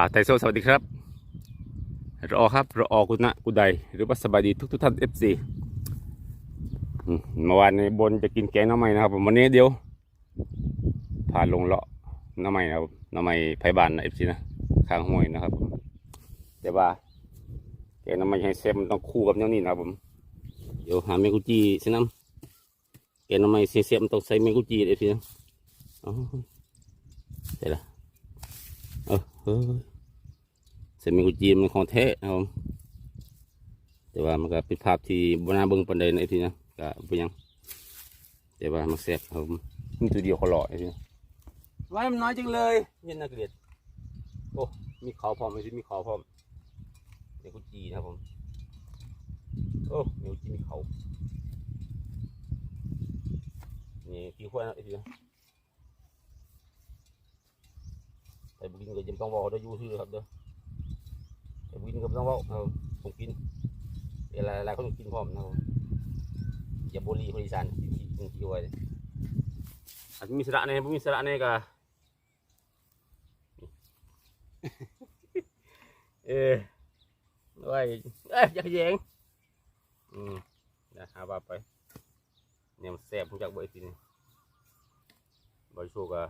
บ่าวไทโซสวัสดีครับรอครับรอกุณะกุใดหรือว่าสบายดีทุกทุกท่านเอฟซีเมื่อวานในบนจะกินแกงน้ำไม้นะครับผมวันนี้เดี๋ยวพาลงเลาะน้ำไม้นะครับน้ำไม้ไผ่บานนะเอฟซีนะข้างห้วยนะครับแต่ว่าแกงน้ำไม้ให้เซฟมันต้องคู่กับแนวนี้นะครับผมเดี๋ยวหาเมกุจีใส่น้ำแกงน้ำไม้เซฟมันต้องใส่เมกุจีเอฟซีนะอ๋อใส่ละเออ เฮ้ยเมิกุจีนมันของแท้นะครับผมแต่ว่ามันก็เป็นภาพที่บนาเบิ่งปันใดในไอ้ทีนะก็เป็นยัง แต่ว่ามันแซ่บครับผมมีตัวเดียวเขาหล่อไอ้ทีนะไว้มันน้อยจังเลยเห็นนักเรียนโอ้มีเขาพร้อมไอ้ที่มีเขาพร้อมเมกุจีนะครับผมโอ้เมกุจีมีเขานี่กี่ขวดนะไอ้ทีนะแต่บุกินก็ยังต้องบอกได้ยู่ซื่อครับเด้อ กินก็ต้องบอกครับผมกินเวลาหลายคนกินพร้อมนะครับอย่าบุรีคนอีสานกินขี้กินไว้อาจจะมีสระในบ่มีสระในก็เออไว้เอ้ยอย่าแยงอืมนะหาว่าไปเนี่ยมันแซ่บผมจากบ่ไอ้ทีนี่บริโภคก็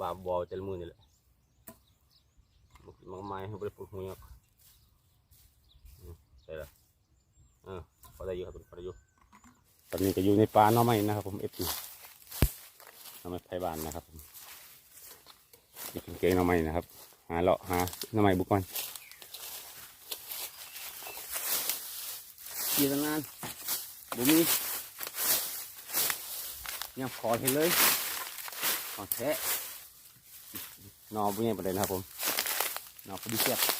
บาบอเจลมือนี่แหละ ห้บริปุกหัวอืมใช่ละเออพอได้อยู่ครับพอได้อยู่ตอนนี้ก็อยู่ในป่าน้อไม้นะครับ ผมเอฟซีน้อไม้ไผ่บานนะครับผมนี่เป็นเกงหน้อไม้นะครับ หาเลาะหาน้อไม้บุกก่อนกี่ตั้งนานบุมียังขอเห็นเลยขอแท้นอนบุญใหญ่ประเด็นครับผมนอนพอดีเสียบ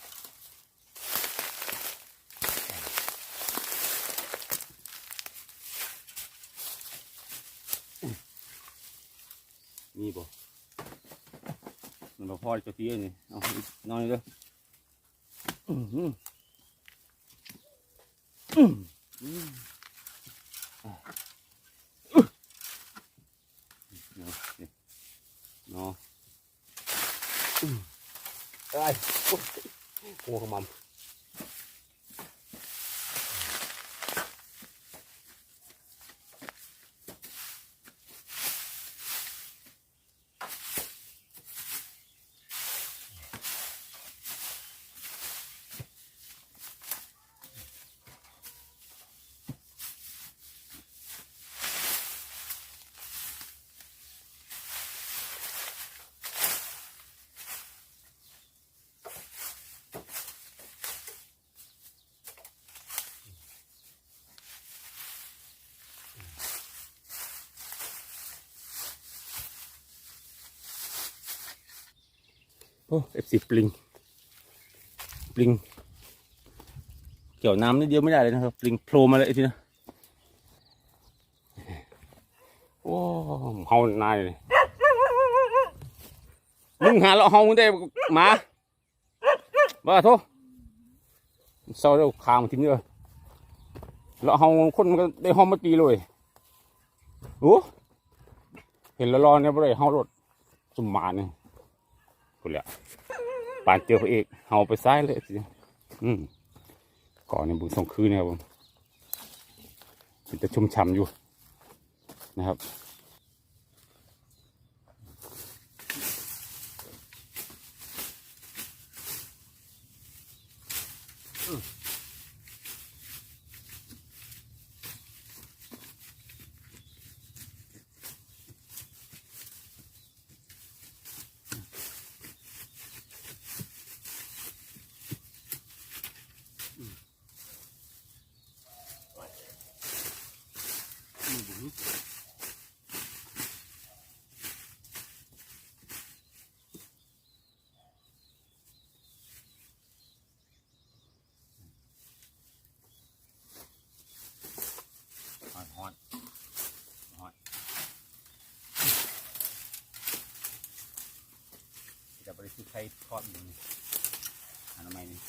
นี่เลยให้เลยเอาอืมมีบ่มันบ่พอจะตีอันนี่เอาอีกน้อยเด้ออื้อหืออื้อหืออะอื้อเนาะเนาะอื้อไอ้โอ้ยหัวขมำ โอ้เอฟซีปลิง ปลิง เกี่ยวน้ำนิดเดียวไม่ได้เลยนะครับ ปลิงโผล่มาเลยทีนะโอ้เฮานายเลยมึงหาเราเฮาได้หมาบ้าโทเศร้าเดี๋ยวขางมันทิ้งเลยเราเฮาคนมันก็ได้ห้องมาตีเลยโอ้เห็นแล้วรอเนี่ยบ่ได้เฮารถสมมาเนี่ย กูแหละปานเจอพระเอกเฮาไปซ้ายเลยสิอืมก่อนในบุญส่งคืนนะครับผมมันจะชุ่มฉ่ำอยู่นะครับ จะไปซื้อไข่ทอดหนึ่งอันนั้นไม่นี่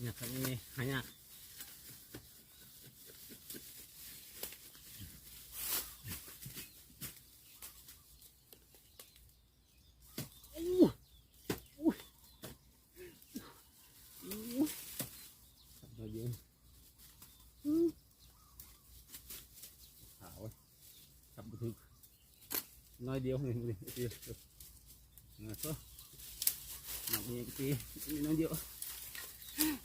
เนี่ยครับนี่หายากเราเย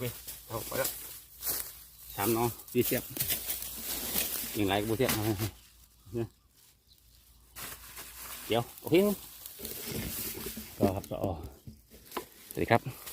ไปเอาไปแล้วสามน้องดีเสียบย่งไรก็บูเสียบเดี๋ยว โอเคต่อครับต่อสวัสดีครับ